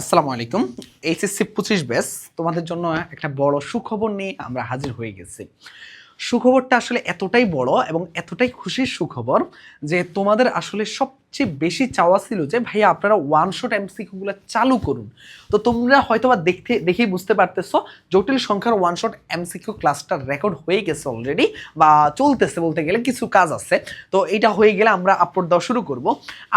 আসসালামু আলাইকুম। এইচএসসি পঁচিশ ব্যাস তোমাদের জন্য একটা বড় সুখবর নিয়ে আমরা হাজির হয়ে গেছি। সুখবরটা আসলে এতটাই বড় এবং এতটাই খুশির সুখবর যে তোমাদের আসলে সবচেয়ে বেশি চাওয়া ছিল যে, ভাইয়া, আপনারা ওয়ান শট এমসিকিউগুলো চালু করুন। তো তোমরা হয়তো বা দেখতে, দেখেই বুঝতে পারতেছো, জটিল সংখ্যার ওয়ান শট এমসিকিউ ক্লাসটা রেকর্ড হয়ে গেছে অলরেডি বা চলতেছে বলতে গেলে কিছু কাজ আছে। তো এটা হয়ে গেলে আমরা আপলোড দেওয়া শুরু করব।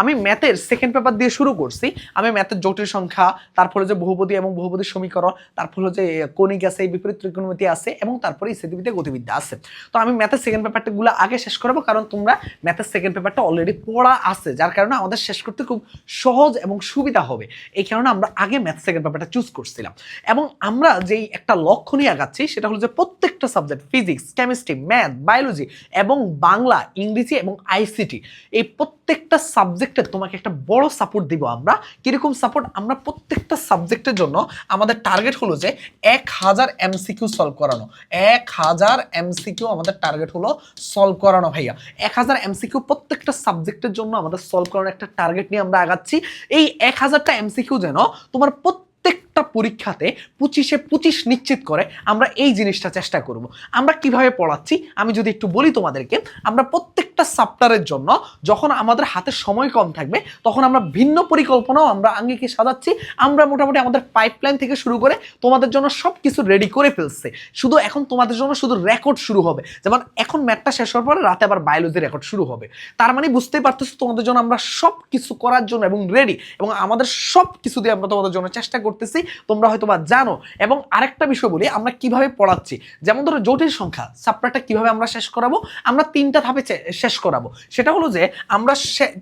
আমি ম্যাথের সেকেন্ড পেপার দিয়ে শুরু করছি। আমি ম্যাথের জটিল সংখ্যা, তারপরে যে বহুপদী এবং বহুপদী সমীকরণ, তারপরে যে কণিক আছে, বিপরীত ত্রিকোণমিতি আছে এবং তারপরে স্থিতিবিদ্যা গতিবিদ্যা আছে। তো আমি ম্যাথের সেকেন্ড পেপারটাগুলো আগে শেষ করব, কারণ তোমরা ম্যাথের সেকেন্ড পেপারটা অলরেডি পড়া আছে, যার কারণে আমাদের শেষ করতে খুব সহজ এবং সুবিধা হবে। এই কারণে আমরা আগে ম্যাথ সেকেন্ড পেপারটা চুজ করছিলাম। এবং আমরা যেই একটা লক্ষ্য নিয়ে আগাচ্ছি, সেটা হলো যে প্রত্যেকটা subject physics chemistry math biology এবং বাংলা, ইংরেজি এবং আইসিটি এই প্রত্যেকটা সাবজেক্টের তোমাকে একটা বড় সাপোর্ট দিব আমরা। কীরকম সাপোর্ট আমরা প্রত্যেকটা সাবজেক্টের জন্য আমাদের টার্গেট হলো যে এক হাজার এমসিকিউ সলভ করানো। এক হাজার এমসিকিউ আমাদের টার্গেট হলো সলভ করানো, ভাইয়া। এক হাজার এমসিকিউ প্রত্যেকটা সাবজেক্টের জন্য আমাদের সলভ করানোর একটা টার্গেট নিয়ে আমরা আগাচ্ছি। এই এক হাজারটা এমসিকিউ যেন তোমার প্রত্যেকটা পরীক্ষাতে পঁচিশে পঁচিশ নিশ্চিত করে আমরা এই জিনিসটা চেষ্টা করব। আমরা কীভাবে পড়াচ্ছি? আমি যদি একটু বলি তোমাদেরকে, আমরা প্রত্যেকটা সাপ্টারের জন্য যখন আমাদের হাতে সময় কম থাকবে, তখন আমরা ভিন্ন পরিকল্পনাও আমরা আঙ্গিকে সাজাচ্ছি। আমরা মোটামুটি আমাদের পাইপলাইন থেকে শুরু করে তোমাদের জন্য সব কিছু রেডি করে ফেলছে। শুধু এখন তোমাদের জন্য শুধু রেকর্ড শুরু হবে। যেমন এখন ম্যাথটা শেষ হওয়ার পরে রাতে আবার বায়োলজি রেকর্ড শুরু হবে। তার মানে বুঝতেই পারতেছো তোমাদের জন্য আমরা সব কিছু করার জন্য এবং রেডি এবং আমাদের সব কিছু দিয়ে আমরা তোমাদের জন্য চেষ্টা করতেছি। তোমরা হয়তো বা জানো। এবং আরেকটা বিষয় বলি, আমরা কীভাবে পড়াচ্ছি? যেমন ধরো জটিল সংখ্যা সাপ্টারটা কীভাবে আমরা শেষ করাবো? আমরা তিনটা ধাপে শেষ করাবো। সেটা হলো যে আমরা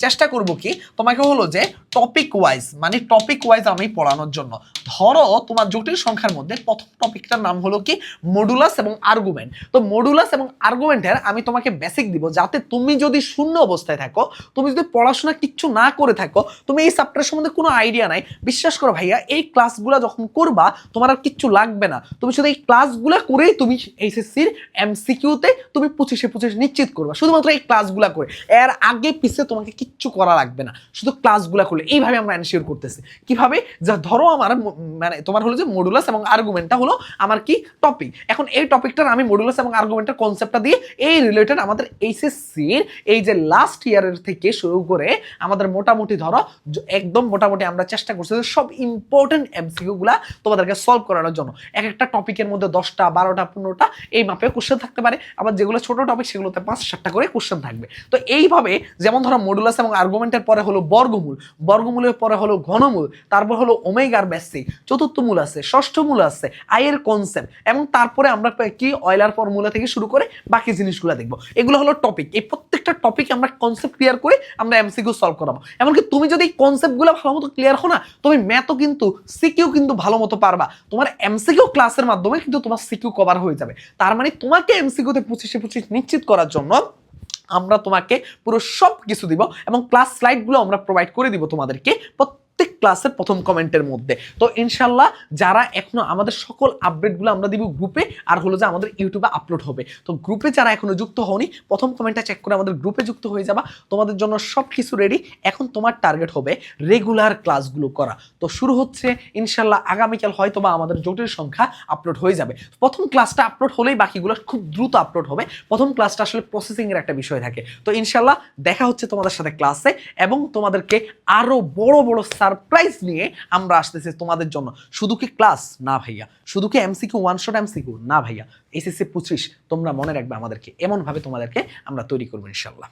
চেষ্টা করব কি তোমাকে হলো যে টপিক ওয়াইজ মানে টপিক ওয়াইজ আমি পড়ানোর জন্য। ধরো তোমার জটিল সংখ্যার মধ্যে প্রথম টপিকটার নাম হলো কি? মডুলাস এবং আর্গুমেন্ট তো মডুলাস এবং আর্গুমেন্টের আমি তোমাকে বেসিক দিব যাতে তুমি যদি শূন্য অবস্থায় থাকো, তুমি যদি পড়াশোনা কিচ্ছু না করে থাকো, তুমি এই চ্যাপ্টার সম্বন্ধে কোনো আইডিয়া নাই। বিশ্বাস করো ভাইয়া, এই ক্লাসগুলো যখন করবা, তোমার আর কিচ্ছু লাগবে না। তুমি শুধু এই ক্লাসগুলো করেই তুমি এইচএসসির এমসিকিউতে তুমি পঁচিশে পঁচিশ নিশ্চিত করবা। শুধুমাত্র এই ক্লাসগুলো করে। এর আগে পিছে তোমাকে কিচ্ছু করা লাগবে না। শুধু ক্লাসগুলো করলে। এইভাবে আমরা এনশিওর করতেছি। কীভাবে? যা ধরো আমার মানে তোমার হলো যে মডুলাস এবং আর্গুমেন্টটা হলো আমার কি টপিক এখন এই টপিকটার আমি মডুলাস এবং আর্গুমেন্টের কনসেপ্টটা দিয়ে এই রিলেটেড আমাদের এইচএসসির এই যে লাস্ট ইয়ারের থেকে শুরু করে আমাদের মোটামুটি ধরো একদম মোটামুটি আমরা চেষ্টা করছি সব ইম্পর্টেন্ট এমসিকিউগুলা তোমাদেরকে সলভ করানোর জন্য। এক একটা টপিকের মধ্যে দশটা, বারোটা, পনেরোটা এই মাপে কোশ্চেন থাকতে পারে। আবার যেগুলো ছোট টপিক সেগুলোতে পাঁচ, সাতটা করে কোশ্চেন থাকবে। তো এইভাবে যেমন ধরো মডুলাস এবং আর্গুমেন্টের পরে হলো বর্গমূল। বর্গমূলের পরে হলো ঘনমূল, তারপর হলো ওমেগার বেসিক চতুর্থ মূল আছে, ষষ্ঠ মূল আছে আয়ের কনসেপ্ট এবং তারপরে আমরা কি অয়লার ফর্মুলা থেকে শুরু করে বাকি জিনিসগুলো দেখব। এগুলো হলো টপিক এই প্রত্যেকটা টপিক আমরা কনসেপ্ট ক্লিয়ার করে আমরা এমসিকিউ সলভ করাবো। এমনকি তুমি যদি এই কনসেপ্টগুলো ভালো মতো ক্লিয়ার হো না, তুমি ম্যাথও কিন্তু সিকিউ কিন্তু ভালো মতো পারবা। তোমার এমসিকিউ ক্লাসের মাধ্যমে কিন্তু তোমার সিকিউ কভার হয়ে যাবে। তার মানে তোমাকে এমসিকিউতে পঁচিশে পঁচিশ নিশ্চিত করার জন্য আমরা তোমাকে পুরো সব কিছু দিব এবং ক্লাস স্লাইডগুলো আমরা প্রোভাইড করে দিব তোমাদেরকে। ক্লাসের প্রথম কমেন্টের মধ্যে। তো ইনশাল্লাহ যারা এখনও আমাদের সকল আপডেটগুলো আমরা দিব গ্রুপে আর হলো যে আমাদের ইউটিউবে আপলোড হবে। তো গ্রুপে যারা এখনও যুক্ত হওনি, প্রথম কমেন্টটা চেক করে আমাদের গ্রুপে যুক্ত হয়ে যাবা। তোমাদের জন্য সব কিছু রেডি এখন তোমার টার্গেট হবে রেগুলার ক্লাসগুলো করা। তো শুরু হচ্ছে ইনশাল্লাহ আগামীকাল হয়তো বা আমাদের জটিল সংখ্যা আপলোড হয়ে যাবে। প্রথম ক্লাসটা আপলোড হলেই বাকিগুলো খুব দ্রুত আপলোড হবে। প্রথম ক্লাসটা আসলে প্রসেসিং এর একটা বিষয় থাকে। তো ইনশাল্লাহ দেখা হচ্ছে তোমাদের সাথে ক্লাসে এবং তোমাদেরকে আরও বড় বড় সারপ্রাইজ নিয়ে আমরা আসতেছি তোমাদের জন্য। শুধু কি ক্লাস না ভাইয়া। শুধু কি এমসিকিউ ওয়ান শট এমসিকিউ না ভাইয়া। এসএসসি পঁচিশ, তোমরা মনে রাখবে আমাদেরকে। এমনভাবে তোমাদেরকে আমরা তৈরি করব ইনশাল্লাহ